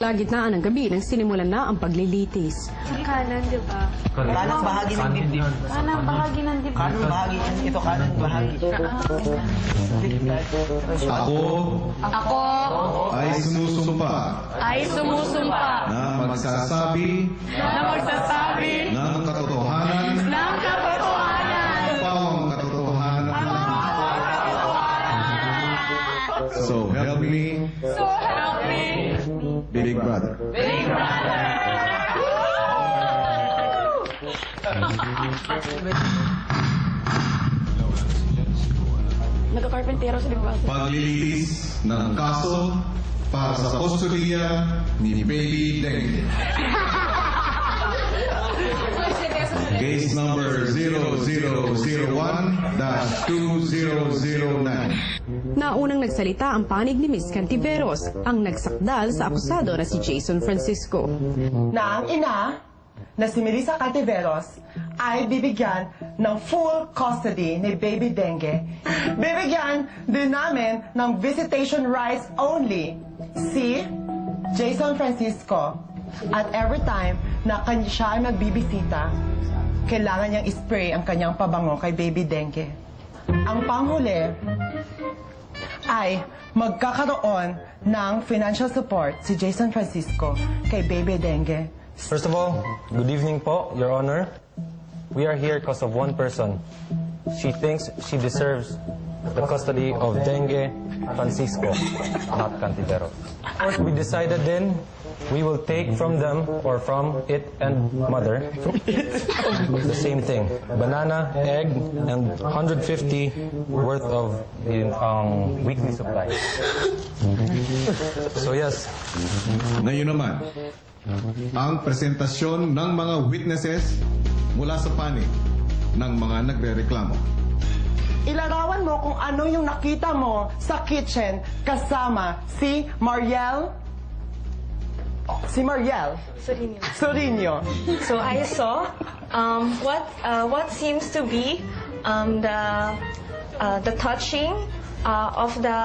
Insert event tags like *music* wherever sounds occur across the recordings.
Lagitnaan ng gabi nang sinimulan na ang paglilitis. Sa kanan, di ba? Kanang bahagi ng dibdib. Kanang bahagi ng dibdib. Kanang bahagi. Ito kanang bahagi. Ako Ako ay sumusumpa ay sumusumpa na magsasabi na magsasabi ng katotohanan. So help me, So help me, Big Brother. Big Brother. Nagka-carpentero sa Big Brother. Paglilitis ng kaso para sa kustudiya ni Baby Dengue. Case number 0001-2009. Naunang nagsalita ang panig ni Miss Cantiveros, ang nagsakdal sa akusado na si Jason Francisco. Na ang ina na si Melissa Cantiveros ay bibigyan ng full custody ni Baby Dengue. Bibigyan din namin ng visitation rights only si Jason Francisco. At every time na kanya siya ay magbibisita, kailangan niyang spray ang kanyang pabango kay Baby Dengue. Ang panghuli ay magkakaroon ng financial support si Jason Francisco kay Baby Dengue. First of all, good evening po, Your Honor. We are here because of one person. She thinks she deserves the custody of Dengue Francisco, not Cantivero. We decided then we will take from them or from it and mother the same thing. Banana, egg, and 150 worth of um, weekly supplies. So yes, Ngayon naman, ang presentasyon ng mga witnesses mula sa panig ng mga nagrereklamo. Ilarawan mo kung ano yung nakita mo sa kitchen kasama si Mariel si Mariel Sorino. Sorino. So I saw um, what uh, what seems to be um, the uh, the touching uh, of the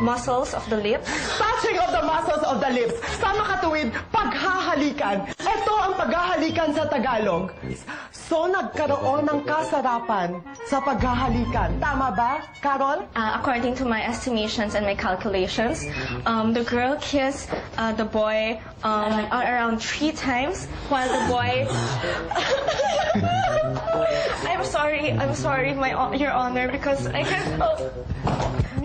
muscles of the lips. Touching of the muscles of the lips. Sa makatuwid, paghahalikan. Ito ang paghahalikan sa Tagalog. So, nagkaroon ng kasarapan sa paghahalikan. Tama ba, Carol? Uh, according to my estimations and my calculations, um, the girl kissed uh, the boy um, around three times, while the boy. *laughs* *laughs* I'm sorry. I'm sorry, my Your Honor, because I can't. Oh.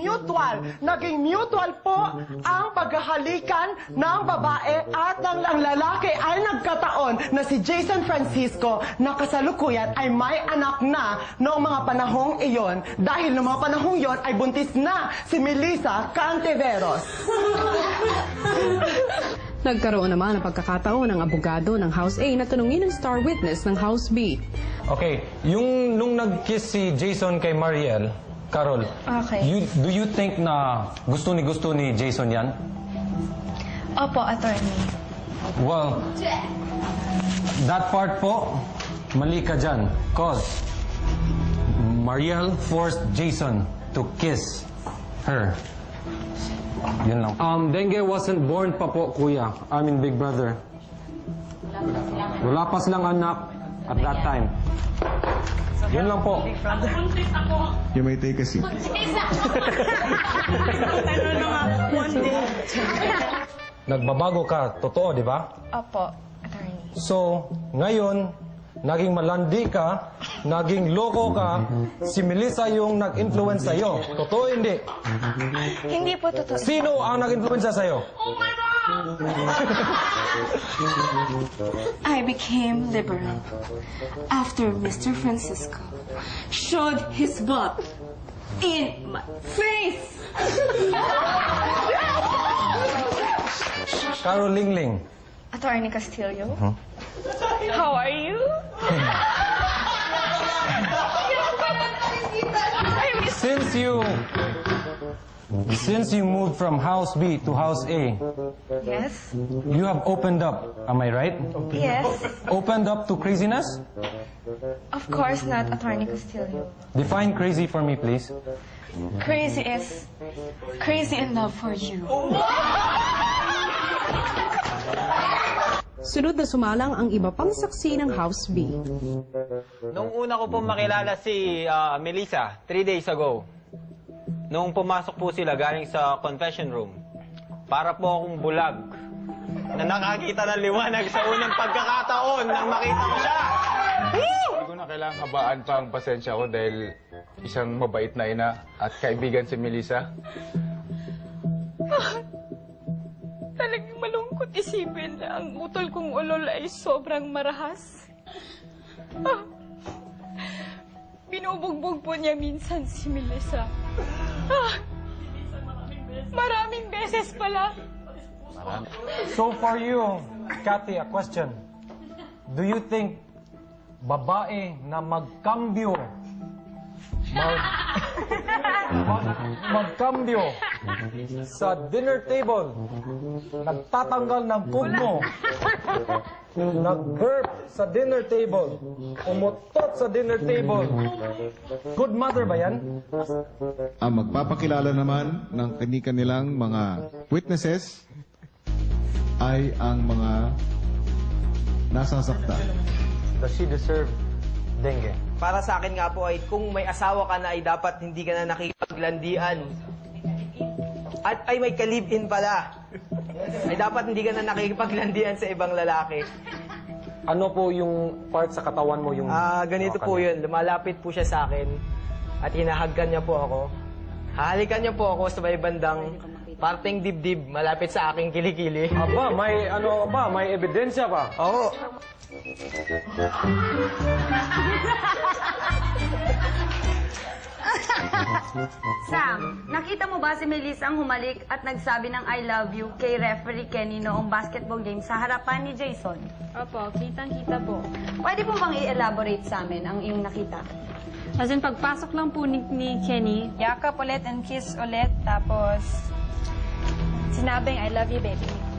Mutual. Naging mutual po ang paghahalikan ng babae at ng ng lalaki ay nagkataon na si Jason Francisco na kasalukuyan ay may anak na noong mga panahong iyon. Dahil noong mga panahong iyon ay buntis na si Melissa Cantiveros. *laughs* Nagkaroon naman ng pagkakataon ng abogado ng House A na tanungin ang star witness ng House B. Okay, yung nung nag-kiss si Jason kay Mariel, Carol, Okay. you, do you think na gusto ni gusto ni Jason yan? Opo, attorney. Well, that part po, mali ka dyan. Cause Mariel forced Jason to kiss her. Yun lang. Um, Dengue wasn't born pa po, kuya. I mean, big brother. Wala pa silang anak at that time. Yun lang po. You may take a seat. Nagbabago ka, totoo, di ba? Opo, attorney. So, ngayon, naging malandi ka, naging loko ka, si Melissa yung nag-influence sa'yo. Totoo hindi? Hindi po totoo. Sino ang nag-influence sa'yo? I became liberal after Mr. Francisco showed his butt in my face. Carol Lingling. Attorney Castillo, how are you? Since you... Since you moved from House B to House A, Yes, you have opened up, am I right? yes. Opened up to craziness? Of course not, Attorney Castillo. Define crazy for me, please. Crazy is crazy in love for you. Oh. Sunod na sumalang ang iba pang saksi ng House B. Nung una ko po makilala si ah, Melissa, three days ago, nung pumasok po sila galing sa confession room, para po akong bulag na nakakita ng liwanag sa unang pagkakataon nang makita ko siya. Hindi ko na kailangan habaan pa ang pasensya ko dahil isang mabait na ina at kaibigan si Melissa. *laughs* Isipin na ang utol kong ulol ay sobrang marahas. Ah, binubugbog po niya minsan si Melissa. Ah, maraming beses pala. So for you, Kathy, a question. Do you think babae na magkambyo mag, mag, magkambyo sa dinner table, nagtatanggal ng pug mo, nag-burp sa dinner table, umutot sa dinner table, good mother ba yan? Ang magpapakilala naman ng kani-kanilang mga witnesses ay ang mga nasasaktan. Does she deserve dengue? Para sa akin nga po ay kung may asawa ka na ay dapat hindi ka na nakikipaglandian. At ay may kalibin pala. Ay dapat hindi ka na nakikipaglandian sa ibang lalaki. Ano po yung part sa katawan mo yung... Ah, ganito po yun. Lumalapit po siya sa akin at hinahagkan niya po ako. Hahalikan niya po ako sa may bandang parteng dibdib malapit sa aking kilikili. Aba, may ano ba? May ebidensya ba? Oo. Sam, nakita mo ba si Melissa ang humalik at nagsabi ng I love you kay referee Kenny noong basketball game sa harapan ni Jason? Opo, kitang-kita po. Pwede po bang i-elaborate sa amin ang iyong nakita? As in, pagpasok lang po ni, ni Kenny, yakap ulit and kiss ulit, tapos sinabing, I love you, baby.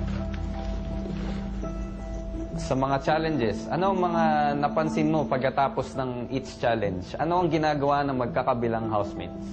Sa mga challenges, ano ang mga napansin mo pagkatapos ng each challenge? Ano ang ginagawa ng magkakabilang housemates?